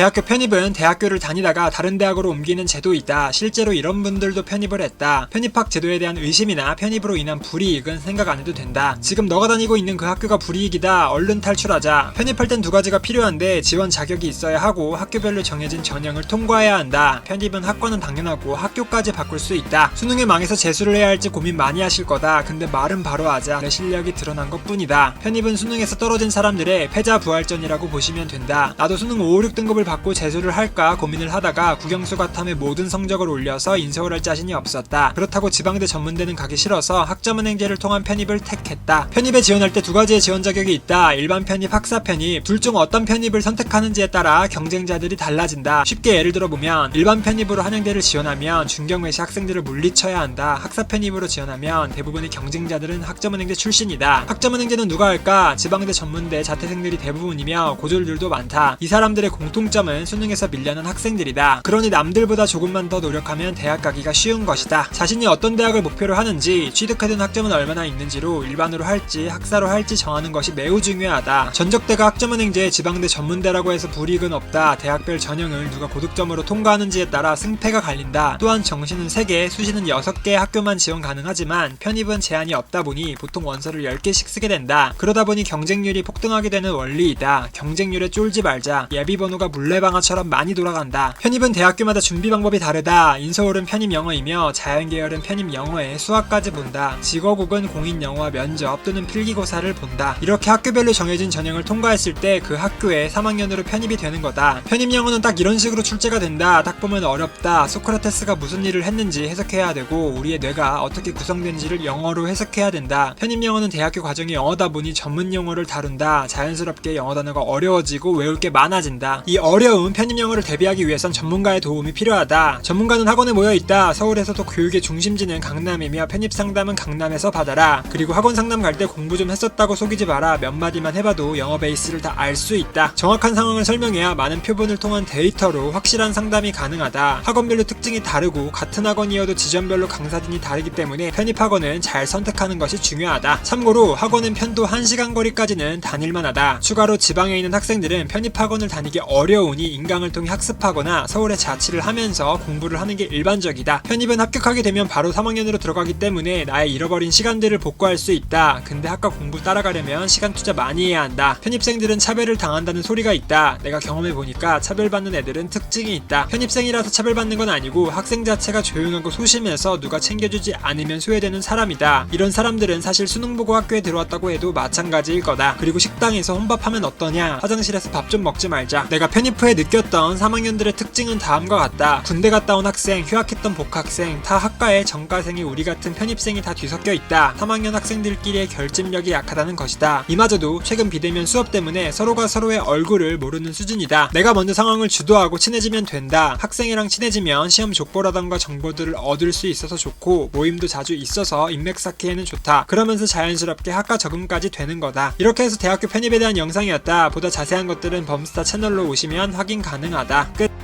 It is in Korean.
대학교 편입은 대학교를 다니다가 다른 대학으로 옮기는 제도이다. 실제로 이런 분들도 편입을 했다. 편입학 제도에 대한 의심이나 편입으로 인한 불이익은 생각 안 해도 된다. 지금 너가 다니고 있는 그 학교가 불이익이다. 얼른 탈출하자. 편입할 땐 두 가지가 필요한데 지원 자격이 있어야 하고 학교별로 정해진 전형을 통과해야 한다. 편입은 학과는 당연하고 학교까지 바꿀 수 있다. 수능에 망해서 재수를 해야 할지 고민 많이 하실 거다. 근데 말은 바로 하자. 내 실력이 드러난 것 뿐이다. 편입은 수능에서 떨어진 사람들의 패자 부활전이라고 보시면 된다. 나도 수능 5, 6등급을 받고 재수를 할까 고민을 하다가 국영수 과탐에 모든 성적을 올려서 인서울 할 자신이 없었다. 그렇다고 지방대 전문대는 가기 싫어서 학점은행제를 통한 편입을 택했다. 편입에 지원할 때 두 가지의 지원 자격이 있다. 일반 편입, 학사 편입. 둘 중 어떤 편입을 선택하는지에 따라 경쟁자들이 달라진다. 쉽게 예를 들어보면 일반 편입으로 한양대를 지원하면 중경외시 학생들을 물리쳐야 한다. 학사 편입으로 지원하면 대부분의 경쟁자들은 학점은행제 출신이다. 학점은행제는 누가 할까? 지방대 전문대 자퇴생들이 대부분이며 고졸들도 많다. 이 사람들의 공통점 은 수능에서 밀려난 학생들이다. 그러니 남들보다 조금만 더 노력하면 대학 가기가 쉬운 것이다. 자신이 어떤 대학을 목표로 하는지 취득하던 학점은 얼마나 있는지로 일반으로 할지 학사로 할지 정하는 것이 매우 중요하다. 전적대가 학점은 행제 지방대 전문대라고 해서 불이익은 없다. 대학별 전형을 누가 고득점으로 통과하는지에 따라 승패가 갈린다. 또한 정시는 3개, 수시는 6개의 학교만 지원 가능하지만 편입은 제한이 없다 보니 보통 원서를 10개씩 쓰게 된다. 그러다 보니 경쟁률이 폭등하게 되는 원리이다. 경쟁률에 쫄지 말자. 예비 번호가 물 레방아처럼 많이 돌아간다. 편입은 대학교마다 준비 방법이 다르다. 인서울은 편입 영어이며 자연계열은 편입 영어에 수학까지 본다. 직어국은 공인 영어와 면접 또는 필기고사를 본다. 이렇게 학교별로 정해진 전형을 통과했을 때 그 학교에 3학년으로 편입이 되는 거다. 편입 영어는 딱 이런 식으로 출제가 된다. 딱 보면 어렵다. 소크라테스가 무슨 일을 했는지 해석해야 되고 우리의 뇌가 어떻게 구성된지를 영어로 해석해야 된다. 편입 영어는 대학교 과정이 영어다 보니 전문 용어를 다룬다. 자연스럽게 영어 단어가 어려워지고 외울 게 많아진다. 이 어려운 편입 영어를 대비하기 위해선 전문가의 도움이 필요하다. 전문가는 학원에 모여 있다. 서울에서도 교육의 중심지는 강남이며 편입 상담은 강남에서 받아라. 그리고 학원 상담 갈 때 공부 좀 했었다고 속이지 마라. 몇 마디만 해봐도 영어 베이스를 다 알 수 있다. 정확한 상황을 설명해야 많은 표본을 통한 데이터로 확실한 상담이 가능하다. 학원별로 특징이 다르고 같은 학원이어도 지점별로 강사진이 다르기 때문에 편입 학원은 잘 선택하는 것이 중요하다. 참고로 학원은 편도 1시간 거리까지는 다닐만하다. 추가로 지방에 있는 학생들은 편입 학원을 다니기 어려 우니 인강을 통해 학습하거나 서울에 자취를 하면서 공부를 하는 게 일반적이다. 편입은 합격하게 되면 바로 3학년으로 들어가기 때문에 나의 잃어버린 시간들을 복구할 수 있다. 근데 학과 공부 따라가려면 시간 투자 많이 해야 한다. 편입생들은 차별을 당한다는 소리가 있다. 내가 경험해 보니까 차별받는 애들은 특징이 있다. 편입생이라서 차별받는 건 아니고 학생 자체가 조용하고 소심해서 누가 챙겨주지 않으면 소외되는 사람이다. 이런 사람들은 사실 수능 보고 학교에 들어왔다고 해도 마찬가지일 거다. 그리고 식당에서 혼밥하면 어떠냐? 화장실에서 밥 좀 먹지 말자. 내가 편입 후에 느꼈던 3학년들의 특징은 다음과 같다. 군대 갔다 온 학생, 휴학했던 복학생, 타 학과의 전과생이 우리 같은 편입생이 다 뒤섞여 있다. 3학년 학생들끼리의 결집력이 약하다는 것이다. 이마저도 최근 비대면 수업 때문에 서로가 서로의 얼굴을 모르는 수준이다. 내가 먼저 상황을 주도하고 친해지면 된다. 학생이랑 친해지면 시험 족보라던가 정보들을 얻을 수 있어서 좋고 모임도 자주 있어서 인맥 쌓기에는 좋다. 그러면서 자연스럽게 학과 적응까지 되는 거다. 이렇게 해서 대학교 편입에 대한 영상이었다. 보다 자세한 것들은 범스타 채널로 오시 면 확인 가능하다. 끝.